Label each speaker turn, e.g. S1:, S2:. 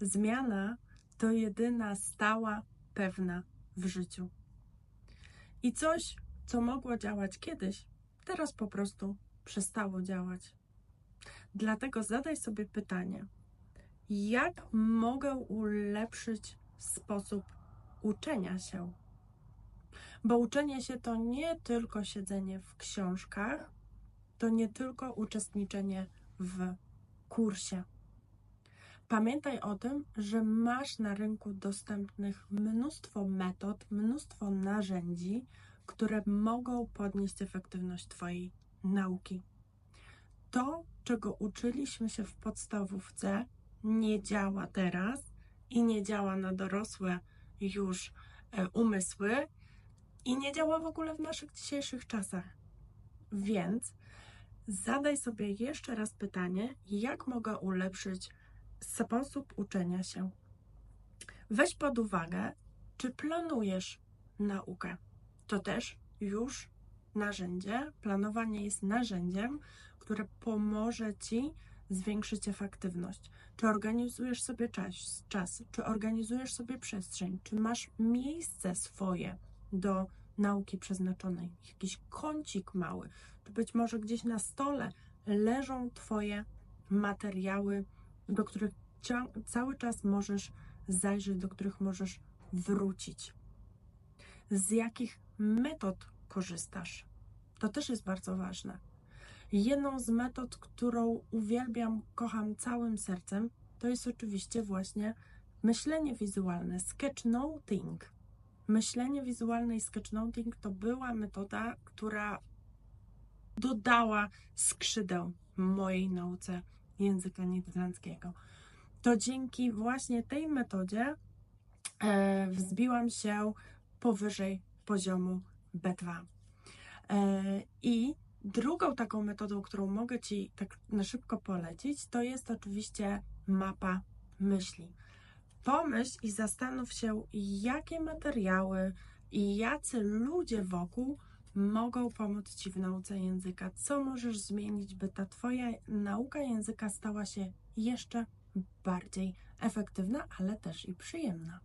S1: Zmiana to jedyna stała, pewna w życiu. I coś, co mogło działać kiedyś, teraz po prostu przestało działać. Dlatego zadaj sobie pytanie: jak mogę ulepszyć sposób uczenia się? Bo uczenie się to nie tylko siedzenie w książkach, to nie tylko uczestniczenie w kursie. Pamiętaj o tym, że masz na rynku dostępnych mnóstwo metod, mnóstwo narzędzi, które mogą podnieść efektywność Twojej nauki. To, czego uczyliśmy się w podstawówce, nie działa teraz i nie działa na dorosłe już e, umysły i nie działa w ogóle w naszych dzisiejszych czasach. Więc zadaj sobie jeszcze raz pytanie, jak mogę ulepszyć sposób uczenia się. Weź pod uwagę, czy planujesz naukę. To też już narzędzie. Planowanie jest narzędziem, które pomoże ci zwiększyć efektywność. Czy organizujesz sobie czas, czas, czy organizujesz sobie przestrzeń, czy masz miejsce swoje do nauki przeznaczonej, jakiś kącik mały, czy być może gdzieś na stole leżą Twoje materiały, do których cały czas możesz zajrzeć, do których możesz wrócić. Z jakich metod korzystasz? To też jest bardzo ważne. Jedną z metod, którą uwielbiam, kocham całym sercem, to jest oczywiście właśnie myślenie wizualne, sketchnoting. Myślenie wizualne i sketchnoting to była metoda, która dodała skrzydeł mojej nauce języka niderlandzkiego. To dzięki właśnie tej metodzie e, wzbiłam się powyżej poziomu B2. E, I drugą taką metodą, którą mogę Ci tak na szybko polecić, to jest oczywiście mapa myśli. Pomyśl i zastanów się, jakie materiały i jacy ludzie wokół mogą pomóc Ci w nauce języka. Co możesz zmienić, by ta Twoja nauka języka stała się jeszcze bardziej efektywna, ale też i przyjemna.